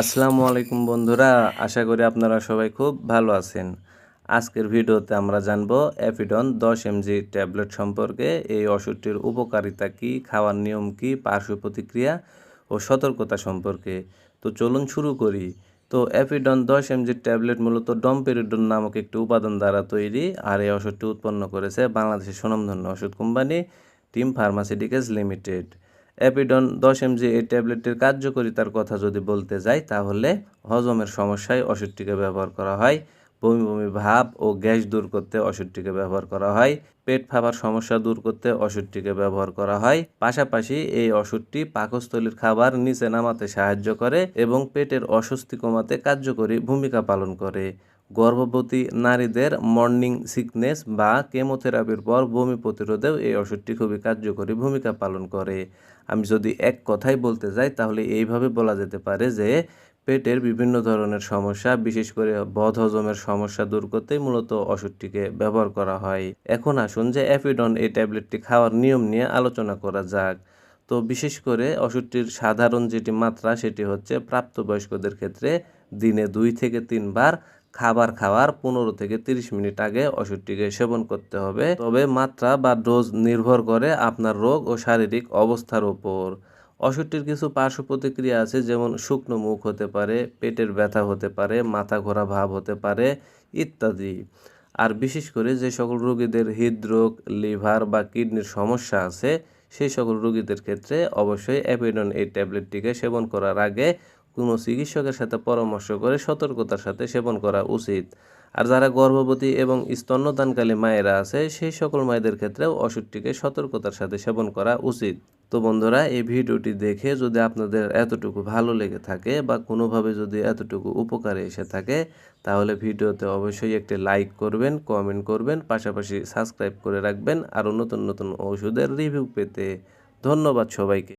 আসসালামু আলাইকুম বন্ধুরা, আশা করি আপনারা সবাই খুব ভালো আছেন। আজকের ভিডিওতে আমরা জানব অ্যাফিডন দশ এমজি ট্যাবলেট সম্পর্কে এই ওষুধটির উপকারিতা কী, খাওয়ার নিয়ম কী, পার্শ্ব প্রতিক্রিয়া ও সতর্কতা সম্পর্কে। তো চলুন শুরু করি। তো অ্যাফিডন দশ এমজি ট্যাবলেট মূলত ডমপেরিডন নামক একটি উপাদান দ্বারা তৈরি, আর এই ওষুধটি উৎপন্ন করেছে বাংলাদেশের সুনামধন্য ওষুধ company team pharmaceuticals limited. Apidon দশ এমজি এই ট্যাবলেটের কার্যকারিতার কথা যদি বলতে যাই, তাহলে হজমের সমস্যায় ওষুধটিকে ব্যবহার করা হয়, বমি বমি ভাব ও গ্যাস দূর করতে ওষুধটিকে ব্যবহার করা হয়, পেট ফাঁপার সমস্যা দূর করতে ওষুধটিকে ব্যবহার করা হয়, পাশাপাশি এই ওষুধটি পাকস্থলীর খাবার নিচে নামাতে সাহায্য করে এবং পেটের অস্বস্তি কমাতে কার্যকরী ভূমিকা পালন করে। গর্ভবতী নারীদের মর্নিং সিকনেস বা কেমোথেরাপির পর বমি প্রতিরোধেও এই ওষুধটি খুবই কার্যকরী ভূমিকা পালন করে। আমি যদি এক কথাই বলতে যাই, তাহলে এইভাবে বলা যেতে পারে যে, পেটের বিভিন্ন ধরনের সমস্যা, বিশেষ করে বদ হজমের সমস্যা দূর করতেই মূলত ওষুধটিকে ব্যবহার করা হয়। এখন আসুন যে অ্যাফিডন এই ট্যাবলেটটি খাওয়ার নিয়ম নিয়ে আলোচনা করা যাক। তো বিশেষ করে ওষুধটির সাধারণ যেটি মাত্রা, সেটি হচ্ছে প্রাপ্তবয়স্কদের ক্ষেত্রে দিনে দুই থেকে তিনবার খাবার খাওয়ার পনেরো থেকে তিরিশ মিনিট আগে ওষুধটিকে সেবন করতে হবে। তবে মাত্রা বা ডোজ নির্ভর করে আপনার রোগ ও শারীরিক অবস্থার উপর। ওষুধটির কিছু পার্শ্ব প্রতিক্রিয়া আছে, যেমন শুকনো মুখ হতে পারে, পেটের ব্যথা হতে পারে, মাথা ঘোরা ভাব হতে পারে ইত্যাদি। আর বিশেষ করে যে সকল রোগীদের হৃদরোগ, লিভার বা কিডনির সমস্যা আছে, সেই সকল রোগীদের ক্ষেত্রে অবশ্যই অ্যাপিডন এই ট্যাবলেটটিকে সেবন করার আগে কোনো চিকিৎসকের সাথে পরামর্শ করে সতর্কতার সাথে সেবন করা উচিত। আর যারা গর্ভবতী এবং স্তন্যদানকালী মায়েরা আছে, সেই সকল মায়েদের ক্ষেত্রেও ওষুধটিকে সতর্কতার সাথে সেবন করা উচিত। তো বন্ধুরা, এই ভিডিওটি দেখে যদি আপনাদের এতটুকু ভালো লেগে থাকে বা কোনোভাবে যদি এতটুকু উপকারে এসে থাকে, তাহলে ভিডিওতে অবশ্যই একটি লাইক করবেন, কমেন্ট করবেন, পাশাপাশি সাবস্ক্রাইব করে রাখবেন, আরও নতুন নতুন ওষুধের রিভিউ পেতে। ধন্যবাদ সবাইকে।